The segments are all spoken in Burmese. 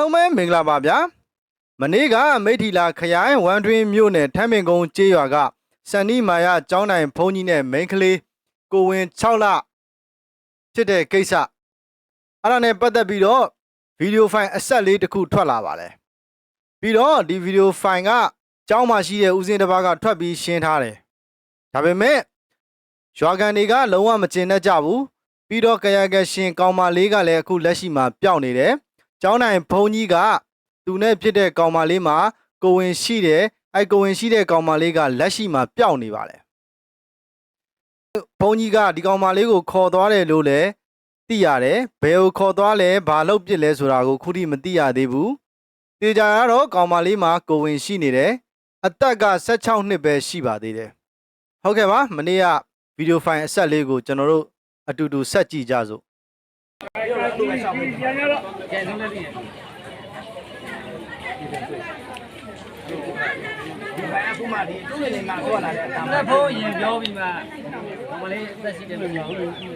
လုံးပဲမင်္ဂလာပါဗျာမနေ့ကမိထီလာခရိုင်ဝမ်တွင်မြို့နယ်ထမ်းပင်ကုန်းကျေးရွာကစန်နီမာယာကျောင်းတိုင်ဘုန်းကြီးနဲ့မိန်းကလေးကိုဝင်6လဖြစ်တဲ့ကိစ္စအဲ့ဒါနဲ့ပတ်သက်ပြီးတော့ဗီဒီယိုဖိုင်အဆက်လေးတစ်ခုထွက်လာပါတယ်ပြီးတော့ဒီဗီဒီယိုဖိုင်ကကျောင်းမှာရှိတဲ့ဦးစင်းတစ်ပါးကထွက်ပြီးရှင်းထားတယ်ဒါပေမဲ့ရွာကန်တွေကလုံးဝမကျင်တတ်ကြဘူးပြီးတော့ကရကရှင်ကောင်မလေးကလည်းအခုလက်ရှိမှာပျောက်နေတယ် ကျောင်းနိုင်ဘုံကြီးကသူနဲ့ဖြစ်တဲ့ကောင်မလေးမှာကိုဝင်ရှိတယ်အဲကိုဝင်ရှိတဲ့ကောင်မလေးကလက်ရှိမှာပျောက်နေပါတယ်ဘုံကြီးကဒီကောင်မလေးကိုခေါ်သွားတယ်လို့လည်းသိရတယ်ဘယ်ကိုခေါ်သွားလဲဘာလုပ်ပစ်လဲဆိုတာကိုခုထိမသိရသေးဘူးတေချာကတော့ကောင်မလေးမှာကိုဝင်ရှိနေတယ်အသက်က16နှစ်ပဲရှိပါသေးတယ်ဟုတ်ကဲ့ပါမနေ့ကဗီဒီယိုဖိုင်အဆက်လေးကိုကျွန်တော်တို့အတူတူဆက်ကြည့်ကြစို့ အခုမှဒီသူ့နေမှာတော့လာတဲ့အတမ်းသက်ဖို့ရင်ပြောပြီးမှမလေးအသက်ရှိတယ်လို့ပြောလို့သူ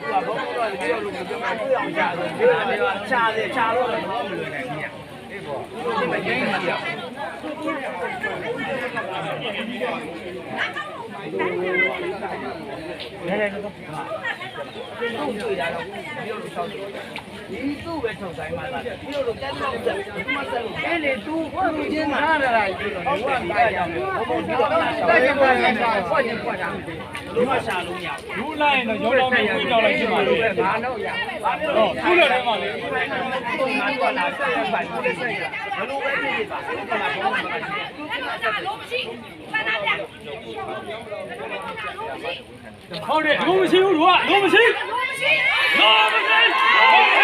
ကဘောတော့ဒီလိုလိုပြောမှတွေ့အောင်ကြာဆိုဒီလိုမျိုးချားတယ်ချားလို့တော့မလွယ်နိုင်ဘူးညအေးပေါ့ဒီမှာရင်းနေတယ်လဲလဲတော့သူ့တွေ့ရတော့ ဒီလိုဆောက်ဒီ သူ့ပဲထုတ်ဆိုင်မှာလာဒီလိုလိုတက်တော့ပြဒီမှာဆက်လို့အဲလေသူ့ဘာလို့ကျင်းမှာရတာကြီးတော့ဒီကပါရမယ်ဘုံဒီတော့လာဆောက်တယ်ပါရတာဖွက်ရင်ဖွက်တာဒီမှာရှာလို့မရဘူးဘူးလိုက်ရင်တော့ရောတော့မျိုးကြောက်လိုက်ဖြစ်ပါလို့ဘာလို့ရဘာလို့ဟုတ်ခုလည်းထဲမှာလေဒီပိုင်းကတော့ငါတို့လာဆက်ရပါဘူးဆက်ရဘလို့ပဲဖြစ်ဖြစ်ပါဘယ်မှာဘာမှမဖြစ်ဟုတ်တယ်လုံးမရှိဘူးတို့ကလုံးမရှိလုံးမရှိလုံးမရှိလုံးမရှိလုံးမရှိ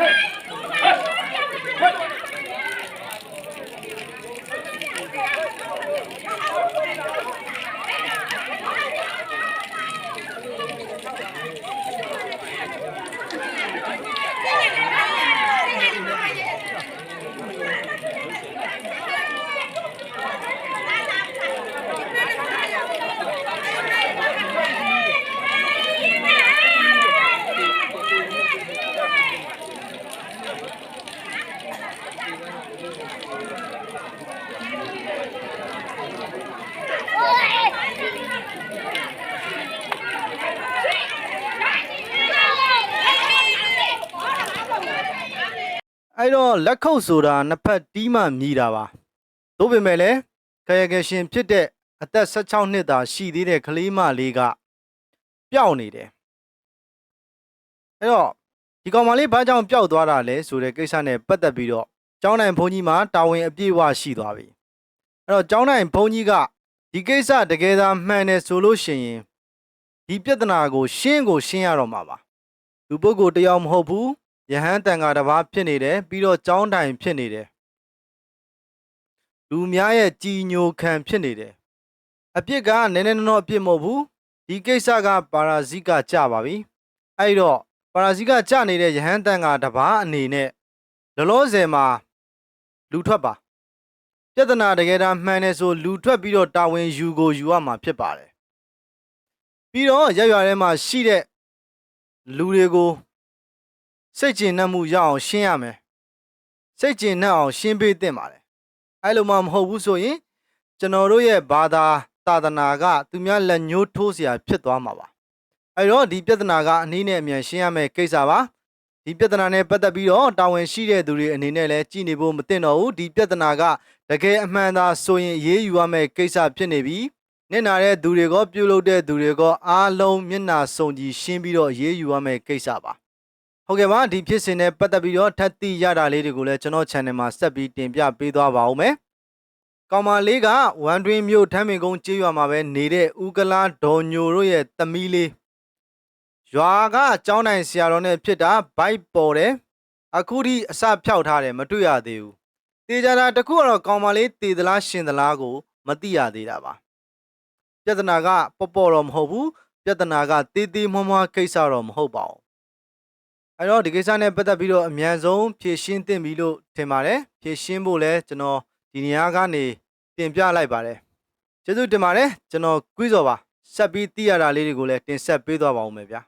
Hey! အဲ့တော့လက်ခုပ်ဆိုတာနှစ်ဖက်တီးမှမြည်တာပါသို့ပေမဲ့လည်းခရကရှင်ဖြစ်တဲ့အသက်16နှစ်သာရှိသေးတဲ့ကလေးမလေးကပျောက်နေတယ်အဲ့တော့ဒီကောင်မလေးဘာကြောင့်ပျောက်သွားတာလဲဆိုတဲ့ကိစ္စနဲ့ပတ်သက်ပြီးတော့ကျောင်းနိုင်ဘုန်းကြီးမှာတာဝန်အပြည့်အဝရှိသွားပြီအဲ့တော့ကျောင်းနိုင်ဘုန်းကြီးကဒီကိစ္စတကယ်သာမှန်တယ်ဆိုလို့ရှိရင်ဒီပြဿနာကိုရှင်းကိုရှင်းရတော့မှာပါလူပုဂ္ဂိုလ်တစ်ယောက်မဟုတ်ဘူး ယဟန်တန်ဃာတစ်ပါးဖြစ်နေတယ်ပြီးတော့ကျောင်းတိုင်ဖြစ်နေတယ်လူများရဲ့ကြည်ညိုခံဖြစ်နေတယ်အပြစ်ကနည်းနည်းနော်အပြစ်မဟုတ်ဘူးဒီကိစ္စကပါရာဇိကကြပါပြီအဲ့တော့ပါရာဇိကကြနေတဲ့ယဟန်တန်ဃာတစ်ပါးအနေနဲ့လောလောဆယ်မှာလူထွက်ပါပြဿနာတကယ်တမ်းမှန်တယ်ဆိုလူထွက်ပြီးတော့တာဝန်ယူကိုယူရမှာဖြစ်ပါတယ်ပြီးတော့ရရွာထဲမှာရှိတဲ့လူတွေကို စိတ်ကျဉ်နှံ့မှုရအောင်ရှင်းရမယ်စိတ်ကျဉ်နှံ့အောင်ရှင်းပေးသင့်ပါတယ်အဲ့လိုမှမဟုတ်ဘူးဆိုရင်ကျွန်တော်တို့ရဲ့ဘာသာသာသနာကသူများလက်ညှိုးထိုးเสียဖြစ်သွားမှာပါအဲ့တော့ဒီပြဿနာကအနည်းနဲ့အမြန်ရှင်းရမယ်ကိစ္စပါဒီပြဿနာနဲ့ပတ်သက်ပြီးတော့တာဝန်ရှိတဲ့သူတွေအနေနဲ့လည်းကြည်နေဖို့မသင့်တော့ဘူးဒီပြဿနာကတကယ်အမှန်သာဆိုရင်အေးအေးယူရမယ်ကိစ္စဖြစ်နေပြီနစ်နာတဲ့သူတွေကပြုတ်လုတဲ့သူတွေကအားလုံးမျက်နာစုံကြည်ရှင်းပြီးတော့အေးအေးယူရမယ်ကိစ္စပါ ဟုတ်ကဲ့ပါဒီဖြစ်စဉ်နဲ့ပတ်သက်ပြီးတော့ထပ်သိရတာလေးတွေကိုလည်းကျွန်တော် channel မှာဆက်ပြီးတင်ပြပေးသွားပါဦးမယ်။ကောင်မလေးကဝမ်တွင်းမြို့ထမ်းပင်ကုန်းကျေးရွာမှာပဲနေတဲ့ဦးကလာဒေါ်ညိုတို့ရဲ့သမီးလေးရွာကကျောင်းနိုင်ဆရာတော်နဲ့ဖြစ်တာဘိုက်ပေါ်တယ်။အခုထိအစဖြောက်ထားတယ်မတွေ့ရသေးဘူး။တေချာတာတစ်ခုကတော့ကောင်မလေးတည်သလားရှင်သလားကို မသိရသေးတာပါ။ပြဿနာကပေါ့ပေါ့တော့မဟုတ်ဘူး။ပြဿနာကတေးသေးမွှားမွှားကိစ္စတော့မဟုတ်ပါဘူး။ အဲ့တော့ဒီကိစ္စနဲ့ပတ်သက်ပြီးတော့အမြန်ဆုံးဖြေရှင်းသင့်ပြီလို့ထင်ပါတယ်ဖြေရှင်းဖို့လဲကျွန်တော်ဒီနေရာကနေတင်ပြလိုက်ပါတယ်ကျေးဇူးတင်ပါတယ်ကျွန်တော်ကွီးစော်ပါဆက်ပြီးသိရတာလေးတွေကိုလည်းတင်ဆက်ပေးသွားပါဦးမယ်ဗျာ